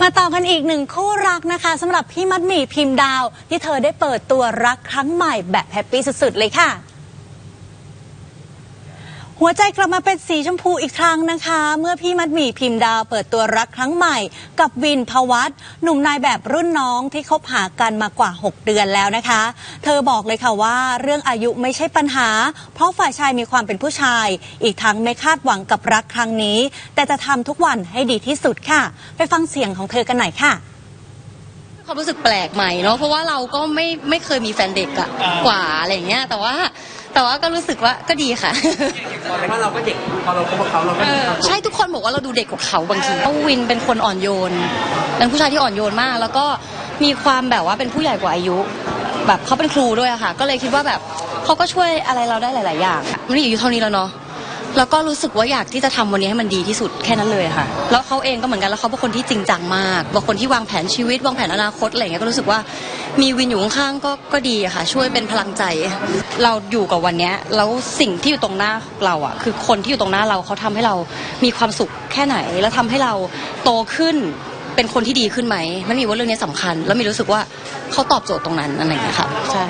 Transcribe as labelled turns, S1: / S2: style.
S1: มาต่อกันอีกหนึ่งคู่รักนะคะสำหรับพี่มัดหมี่พิมพ์ดาว ที่เธอได้เปิดตัวรักครั้งใหม่แบบแฮปปี้สุดๆเลยค่ะ หัวใจกลับมาเป็นสีชมพูอีกครั้งนะคะ เมื่อพี่มัดหมี่พิมพ์ดาวเปิดตัวรักครั้งใหม่ กับวินพวัตหนุ่มนายแบบรุ่นน้องที่คบหากันมากว่า 6 เดือนแล้วนะคะ เธอบอกเลยค่ะว่าเรื่องอายุไม่ใช่ปัญหา เพราะฝ่ายชายมีความเป็นผู้ชาย อีกทั้งไม่คาดหวังกับรักครั้งนี้ แต่จะทำทุกวันให้ดีที่สุดค่ะ ไปฟังเสียงของเธอกันหน่อยค่ะ
S2: ความรู้สึกแปลกใหม่เนาะเพราะว่าเราก็ไม่ไม่เคยมีแฟนเด็กอะกว่าอะไรอย่างเงี้ยแต่ว่า แต่ว่าก็รู้สึกว่าก็ดีค่ะ
S3: แต่ว่าเราก็เด็กพอเราคบกับเขาเราก็มีความสุข
S2: ใช่ทุกคนบอกว่าเราดูเด็กกว่าเขาบางทีเพราะวินเป็นคนอ่อนโยน เป็นผู้ชายที่อ่อนโยนมาก แล้วก็มีความแบบว่าเป็นผู้ใหญ่กว่าอายุ แบบเขาเป็นครูด้วยอะค่ะ ก็เลยคิดว่าแบบเขาก็ช่วยอะไรเราได้หลาย ๆ อย่างอะมันอายุเท่านี้แล้วเนาะ แล้วก็รู้สึกว่าอยากที่จะทำวันนี้ให้มันดีที่สุดแค่นั้นเลยค่ะ แล้วเขาเองก็เหมือนกันแล้วเขาเป็นคนที่จริงจังมากเป็นคนที่วางแผนชีวิตวางแผนอนาคตอะไรอย่างเงี้ยก็รู้สึกว่ามีวินอยู่ข้างๆก็ก็ดีค่ะ ช่วยเป็นพลังใจ เราอยู่กับวันนี้แล้วสิ่งที่อยู่ตรงหน้าเราอะคือคนที่อยู่ตรงหน้าเราเขาทำให้เรามีความสุขแค่ไหน แล้วทำให้เราโตขึ้นเป็นคนที่ดีขึ้นไหมมันมีว่าเรื่องนี้สำคัญ แล้วมีรู้สึกว่าเขาตอบโจทย์ตรงนั้นอะไรอย่างเงี้ยค่ะใช่